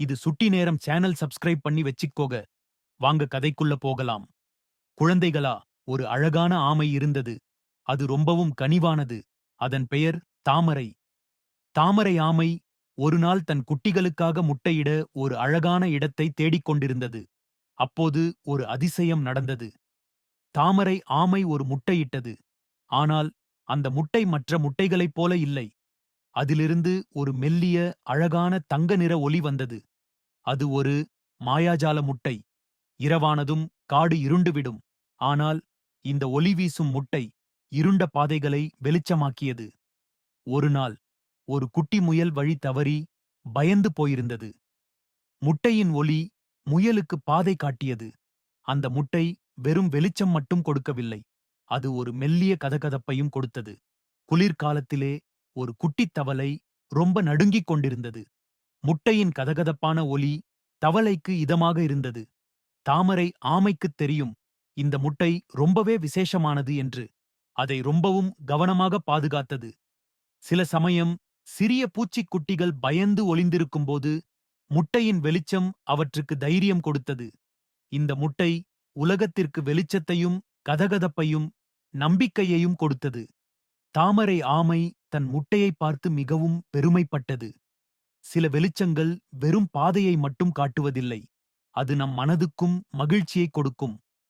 இது சுட்டி நேரம் சேனல் சப்ஸ்கிரைப் பண்ணி வச்சுக்கோக வாங்க கதைக்குள்ள போகலாம். குழந்தைகளா ஒரு அழகான ஆமை இருந்தது. அது ரொம்பவும் கனிவானது. அதன் பெயர் தாமரை. தாமரை ஆமை ஒரு நாள் தன் குட்டிகளுக்காக முட்டையிட ஒரு அழகான இடத்தை தேடிக் கொண்டிருந்தது. அப்போது ஒரு அதிசயம் நடந்தது. தாமரை ஆமை ஒரு முட்டையிட்டது. ஆனால் அந்த முட்டை மற்ற முட்டைகளைப் போல இல்லை. அதிலிருந்து ஒரு மெல்லிய அழகான தங்க நிற ஒளி வந்தது. அது ஒரு மாயாஜால முட்டை. இரவானதும் காடு இருண்டுவிடும். ஆனால் இந்த ஒளி வீசும் முட்டை இருண்ட பாதைகளை வெளிச்சமாக்கியது. ஒரு நாள் ஒரு குட்டி முயல் வழி தவறி பயந்து போயிருந்தது. முட்டையின் ஒளி முயலுக்கு பாதை காட்டியது. அந்த முட்டை வெறும் வெளிச்சம் மட்டும் கொடுக்கவில்லை. அது ஒரு மெல்லிய கதகதப்பையும் கொடுத்தது. குளிர்காலத்திலே ஒரு குட்டித் தவளை ரொம்ப நடுங்கிக் கொண்டிருந்தது. முட்டையின் கதகதப்பான ஒலி தவளைக்கு இதமாக இருந்தது. தாமரை ஆமைக்குத் தெரியும் இந்த முட்டை ரொம்பவே விசேஷமானது என்று. அதை ரொம்பவும் கவனமாக பாதுகாத்தது. சில சமயம் சிறிய பூச்சிக்குட்டிகள் பயந்து ஒளிந்திருக்கும்போது முட்டையின் வெளிச்சம் அவற்றுக்கு தைரியம் கொடுத்தது. இந்த முட்டை உலகத்திற்கு வெளிச்சத்தையும் கதகதப்பையும் நம்பிக்கையையும் கொடுத்தது. தாமரை ஆமை தன் முட்டையை பார்த்து மிகவும் பெருமைப்பட்டது. சில வெளிச்சங்கள் வெறும் பாதையை மட்டும் காட்டுவதில்லை. அது நம் மனதுக்கும் மகிழ்ச்சியை கொடுக்கும்.